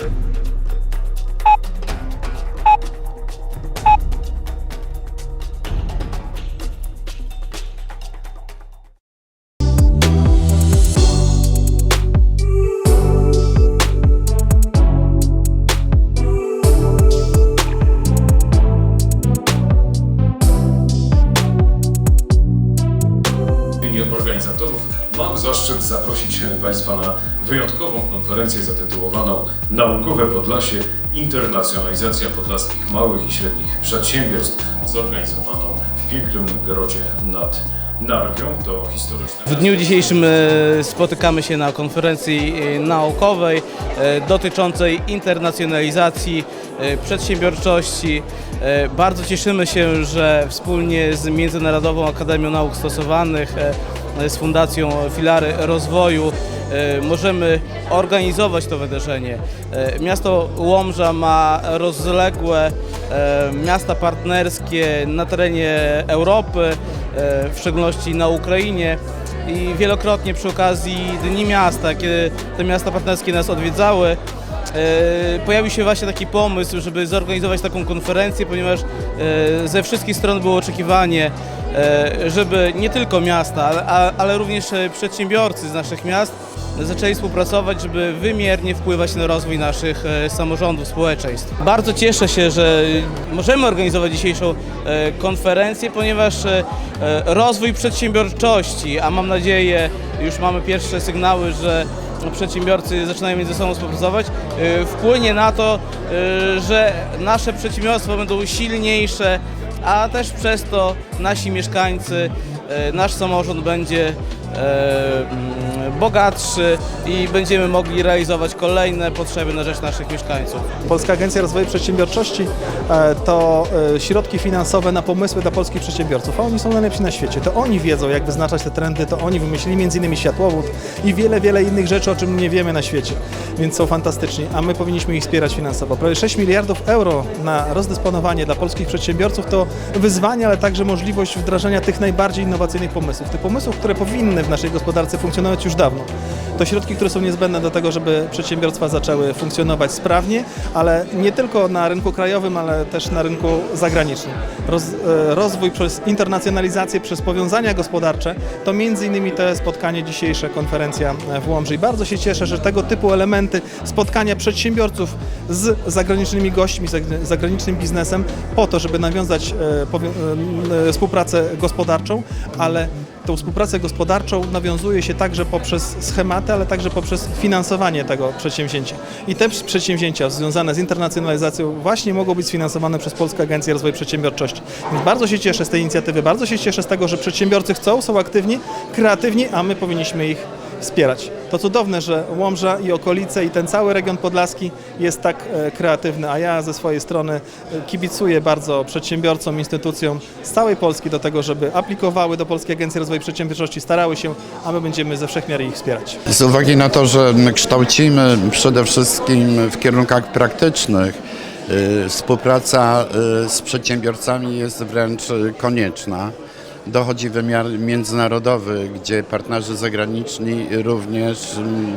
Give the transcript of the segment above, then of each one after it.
W imieniu organizatorów mam zaszczyt zaprosić Państwa na wyjątkową konferencję zatytułowaną Naukowe Podlasie Internacjonalizacja podlaskich małych i średnich przedsiębiorstw zorganizowaną w pięknym grodzie nad Narwią. To historyczne W dniu dzisiejszym e, spotykamy się na konferencji e, naukowej e, dotyczącej internacjonalizacji przedsiębiorczości. Bardzo cieszymy się, że wspólnie z Międzynarodową Akademią Nauk Stosowanych, z Fundacją Filary Rozwoju. E, możemy organizować to wydarzenie. E, Miasto Łomża ma rozległe e, miasta partnerskie na terenie Europy, e, w szczególności na Ukrainie. I wielokrotnie przy okazji Dni Miasta, kiedy te miasta partnerskie nas odwiedzały, e, pojawił się właśnie taki pomysł, żeby zorganizować taką konferencję, ponieważ e, ze wszystkich stron było oczekiwanie, e, żeby nie tylko miasta, ale, również e, przedsiębiorcy z naszych miast zaczęli współpracować, żeby wymiernie wpływać na rozwój naszych e, samorządów, społeczeństw. Bardzo cieszę się, że możemy organizować dzisiejszą e, konferencję, ponieważ e, e, rozwój przedsiębiorczości, a mam nadzieję, już mamy pierwsze sygnały, że przedsiębiorcy zaczynają między sobą współpracować, e, wpłynie na to, e, że nasze przedsiębiorstwa będą silniejsze, a też przez to nasi mieszkańcy, nasz samorząd będzie e, mm, bogatszy i będziemy mogli realizować kolejne potrzeby na rzecz naszych mieszkańców. Polska Agencja Rozwoju Przedsiębiorczości e, to e, środki finansowe na pomysły dla polskich przedsiębiorców, a oni są najlepsi na świecie. To oni wiedzą, jak wyznaczać te trendy, to oni wymyślili m.in. światłowód i wiele, wiele innych rzeczy, o czym nie wiemy na świecie, więc są fantastyczni, a my powinniśmy ich wspierać finansowo. Prawie 6 miliardów euro na rozdysponowanie dla polskich przedsiębiorców to wyzwanie, ale także możliwość wdrażania tych najbardziej innowacyjnych pomysłów, tych pomysłów, które powinny w naszej gospodarce funkcjonować już dawno. To środki, które są niezbędne do tego, żeby przedsiębiorstwa zaczęły funkcjonować sprawnie, ale nie tylko na rynku krajowym, ale też na rynku zagranicznym. Roz, e, rozwój przez internacjonalizację, przez powiązania gospodarcze, to między innymi te spotkanie dzisiejsze, konferencja w Łomży. I bardzo się cieszę, że tego typu elementy spotkania przedsiębiorców z zagranicznymi gośćmi, z zagr- zagranicznym biznesem, po to, żeby nawiązać e, e, współpracę gospodarczą, ale tą współpracę gospodarczą nawiązuje się także poprzez schematy, ale także poprzez finansowanie tego przedsięwzięcia. I te przedsięwzięcia związane z internacjonalizacją właśnie mogą być sfinansowane przez Polską Agencję Rozwoju Przedsiębiorczości. Więc bardzo się cieszę z tej inicjatywy, bardzo się cieszę z tego, że przedsiębiorcy chcą, są aktywni, kreatywni, a my powinniśmy ich wspierać. To cudowne, że Łomża i okolice i ten cały region podlaski jest tak e, kreatywny, a ja ze swojej strony e, kibicuję bardzo przedsiębiorcom, instytucjom z całej Polski do tego, żeby aplikowały do Polskiej Agencji Rozwoju Przedsiębiorczości, starały się, a my będziemy ze wszechmiar ich wspierać. Z uwagi na to, że kształcimy przede wszystkim w kierunkach praktycznych, y, współpraca y, z przedsiębiorcami jest wręcz y, konieczna. Dochodzi wymiar międzynarodowy, gdzie partnerzy zagraniczni również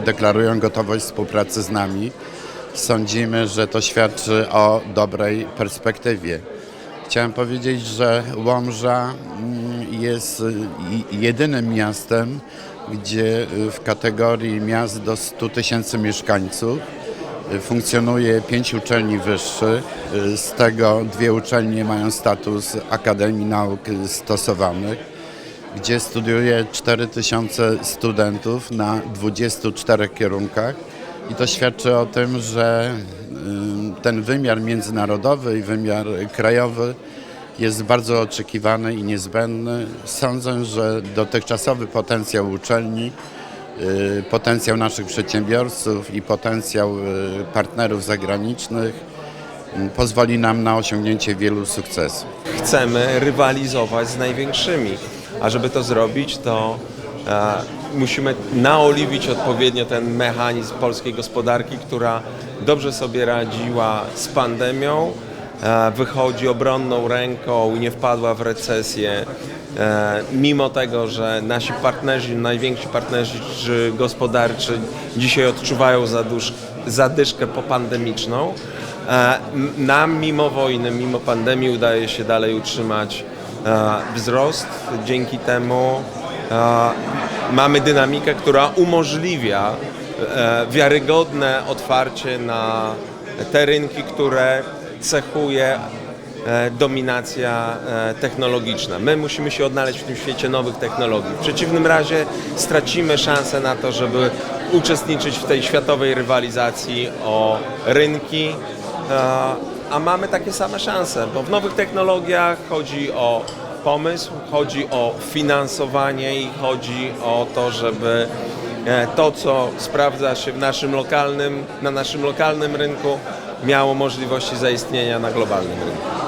deklarują gotowość współpracy z nami. Sądzimy, że to świadczy o dobrej perspektywie. Chciałem powiedzieć, że Łomża mm, jest y, jedynym miastem, gdzie y, w kategorii miast do 100 tysięcy mieszkańców y, funkcjonuje pięć uczelni wyższych. Z tego dwie uczelnie mają status Akademii Nauk Stosowanych, gdzie studiuje 4 tysiące studentów na 24 kierunkach. I to świadczy o tym, że ten wymiar międzynarodowy i wymiar krajowy jest bardzo oczekiwany i niezbędny. Sądzę, że dotychczasowy potencjał uczelni, y, potencjał naszych przedsiębiorców i potencjał y, partnerów zagranicznych y, pozwoli nam na osiągnięcie wielu sukcesów. chcemy rywalizować z największymi. A żeby to zrobić, to e, musimy naoliwić odpowiednio ten mechanizm polskiej gospodarki, która dobrze sobie radziła z pandemią, wychodzi obronną ręką i nie wpadła w recesję. E, mimo tego, że nasi partnerzy, najwięksi partnerzy gospodarczy dzisiaj odczuwają zadyszkę popandemiczną. E, Nam mimo wojny, mimo pandemii udaje się dalej utrzymać e, wzrost. Dzięki temu e, mamy dynamikę, która umożliwia e, wiarygodne otwarcie na te rynki, które cechuje e, dominacja e, technologiczna. My musimy się odnaleźć w tym świecie nowych technologii. W przeciwnym razie stracimy szansę na to, żeby uczestniczyć w tej światowej rywalizacji o rynki, e, a mamy takie same szanse, bo w nowych technologiach chodzi o pomysł, chodzi o finansowanie i chodzi o to, żeby to, co sprawdza się w naszym lokalnym, na naszym lokalnym rynku, miało możliwości zaistnienia na globalnym rynku.